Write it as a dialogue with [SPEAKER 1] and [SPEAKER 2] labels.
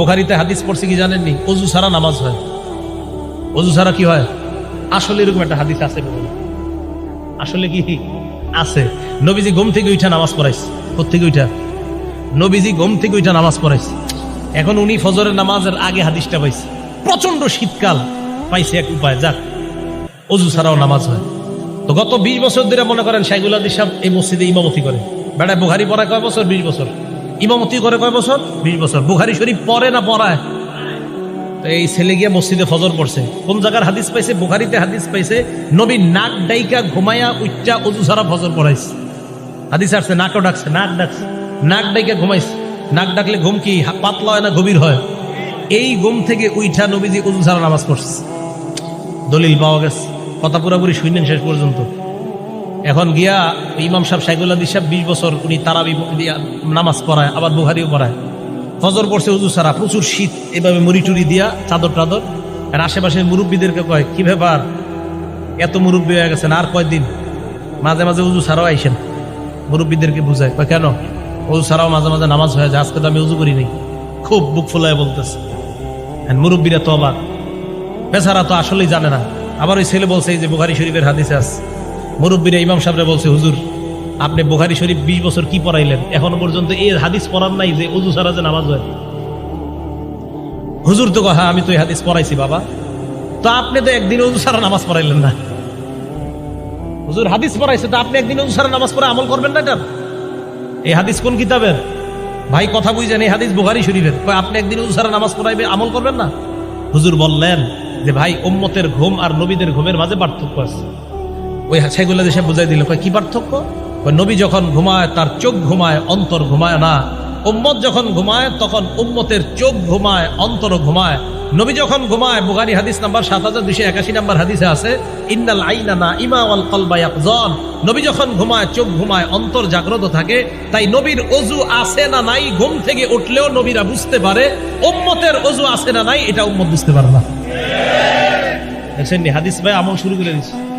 [SPEAKER 1] বোখারিতে হাদিস পড়ছে কি জানেননি? অজু ছাড়া নামাজ হয়। অজু ছাড়া কি হয়? আসলে এরকম একটা হাদিস আছে আসলে কি? আছে। নবীজি ঘুম থেকে উঠা নামাজ পড়াইছে। থেকে উঠা? নবীজি ঘুম থেকে উঠা নামাজ পড়াইছে। এখন উনি ফজরের নামাজের আগে হাদিসটা পাইছে। প্রচণ্ড শীতকাল। পাইছে এক উপায়, যাক। অজু ছাড়াও নামাজ হয়। তো গত বিশ বছর ধরে মনে করেন শাইগুল আদি সাহেব এই মসজিদে ইমামতি করে। বেড়ায় বুখারি পড়া কয় বছর? বিশ বছর। ইমামতি করে কয় বছর? বিশ বছর। বুখারি শরীফ পড়ে না পড়ায়? তো এই ছেলে গিয়ে মসজিদে ফজর পড়ছে। কোন জায়গার হাদিস পাইছে? বুখারিতে হাদিস পাইছে নবী নাক ডাইকা ঘুমাইয়া উচ্চা অজু ছাড়া ফজর পড়াইছে। হাদিস আসছে নাকও ডাকছে নাক ডাকছে নাক ডাইকা ঘুমাইছে। নাক ডাকলে ঘুম কি পাতলা হয় না গভীর হয়? এই ঘুম থেকে উইঠা নবীজি অজু ছাড়া নামাজ পড়ছে। দলিল পাওয়া গেছে। কথা পুরাপুরি শুনলেন শেষ পর্যন্ত। এখন গিয়া ইমাম সাহেব সাইকুল্লাহ সাহেব বিশ বছর উনি তারাবি নামাজ পড়ায়, আবার বুহারিও পড়ায়। ফজর পড়ছে উজু সারা প্রচুর শীত, এভাবে মুড়ি টুড়ি দিয়া চাদর টাদর। আর আশেপাশের মুরব্বীদেরকে কয়, কি ব্যাপার? এত মুরব্বী হয়ে গেছেন, আর কয়দিন? মাঝে মাঝে উজু ছাড়াও আইসেন। মুরব্বীদেরকে বুঝায়, কয়, কেন? উজু ছাড়াও মাঝে মাঝে নামাজ হয়ে যায়, আজকে তো আমি উজু করি নাই। খুব বুক ফুলায় বলতেছে। মুরব্বীরা তো অবাক। বেচারা তো আসলেই জানে না। আবার ওই ছেলে বলছে, এই যে বুখারি শরীফের হাদিসে আছে। মুরব্বীরা, ইমাম সাহেবরা বলছে, হুজুর, আপনি বুখারি শরীফ বিশ বছর কি পড়াইলেন? এখনও পর্যন্ত এই হাদিস পড়ার নাই যে উজু ছাড়া যে নামাজ হয়। হুজুর তো হ্যাঁ আমি তো এই হাদিস পড়াইছি বাবা। তো আপনি তো একদিন উজু ছাড়া নামাজ পড়াইলেন না। হুজুর, হাদিস পড়াইছে, তো আপনি একদিন উজু ছাড়া নামাজ পড়ে আমল করবেন না এটা এই হাদিস কোন কিতাবের? ভাই, কথা বুঝছেন এই হাদিস বুখারি শরীফের। আপনি একদিন উজু ছাড়া নামাজ পড়াইবে, আমল করবেন না? হুজুর বললেন যে, ভাই, উম্মতের ঘুম আর নবীদের ঘুমের মাঝে পার্থক্য আছে। ওই সেগুলো দেশে বুঝাই দিল কি পার্থক্য? কয়, নবী যখন ঘুমায়, তার চোখ ঘুমায়, অন্তর ঘুমায় না। উম্মত যখন ঘুমায়, তখন উম্মতের চোখ ঘুমায় অন্তর ঘুমায়। নবী যখন ঘুমায় বুগারি হাদিস নাম্বার সাত হাজার দুইশো একাশি নাম্বার হাদিসে আছে, ইন্নাল আইনা না ইমা ওয়াল কলবা ইয়াকজন। নবী যখন ঘুমায়, চোখ ঘুমায়, অন্তর জাগ্রত থাকে, তাই নবীর অজু আছে না নাই, ঘুম থেকে উঠলেও নবীরা বুঝতে পারে, উম্মতের অজু আছে না নাই, এটা উম্মত বুঝতে পারে না। দেখছেন হাদিস ভাই আমল শুরু করে দিচ্ছে